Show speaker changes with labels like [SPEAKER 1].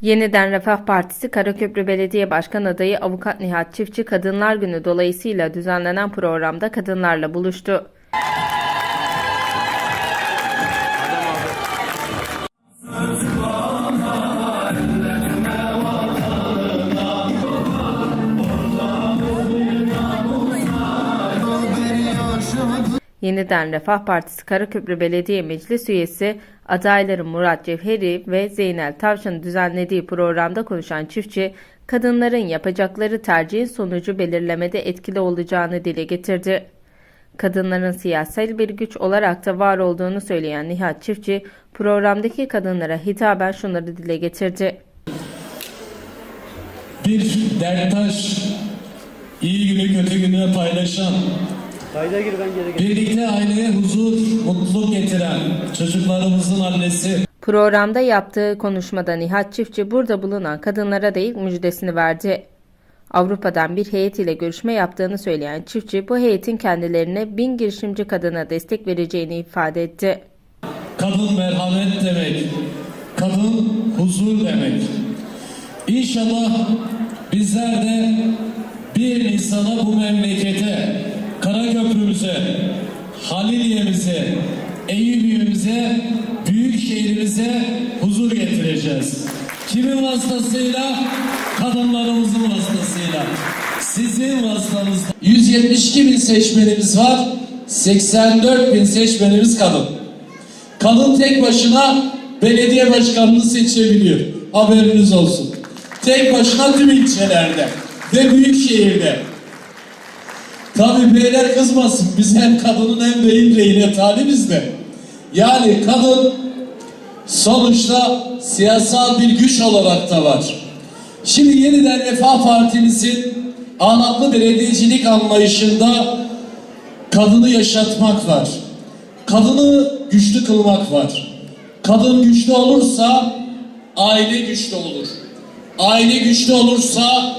[SPEAKER 1] Yeniden Refah Partisi Karaköprü Belediye Başkan Adayı Avukat Nihat Çiftçi Kadınlar Günü dolayısıyla düzenlenen programda kadınlarla buluştu. Yeniden Refah Partisi Karaköprü Belediye Meclis Üyesi adayları Murat Cevheri ve Zeynel Tavşan'ın düzenlediği programda konuşan çiftçi, kadınların yapacakları tercihin sonucu belirlemede etkili olacağını dile getirdi. Kadınların siyasal bir güç olarak da var olduğunu söyleyen Nihat Çiftçi, programdaki kadınlara hitaben şunları dile getirdi.
[SPEAKER 2] Bir derttaş, iyi günü kötü günü paylaşan,
[SPEAKER 3] Kayda gir ben geri gel.
[SPEAKER 2] birlikte aileye huzur, mutluluk getiren çocuklarımızın annesi,
[SPEAKER 1] Programda yaptığı konuşmada Nihat Çiftçi burada bulunan kadınlara da ilk müjdesini verdi. Avrupa'dan bir heyet ile görüşme yaptığını söyleyen çiftçi bu heyetin kendilerine bin girişimci kadına destek vereceğini ifade etti.
[SPEAKER 2] kadın merhamet demek, kadın huzur demek. İnşallah bizler de bir Nisan'a bu memlekete, Karaköprümüze, Haliliye'mize, Eyüpiye'mize, büyük şehrimize huzur getireceğiz. Kimin vasıtasıyla? Kadınlarımızın vasıtasıyla. Sizin vasıtanızla. 172 bin seçmenimiz var. 84 bin seçmenimiz kadın. Kadın tek başına belediye başkanını seçebiliyor. Haberiniz olsun. Tek başına tüm ilçelerde ve büyük şehirde. Tabi beyler kızmasın. Biz hem kadının hem beyin reyine talibiz de. Yani kadın sonuçta siyasal bir güç olarak da var. Şimdi yeniden Refah Partimizin ağlatlı belediyecilik anlayışında kadını yaşatmak var. Kadını güçlü kılmak var. Kadın güçlü olursa aile güçlü olur. Aile güçlü olursa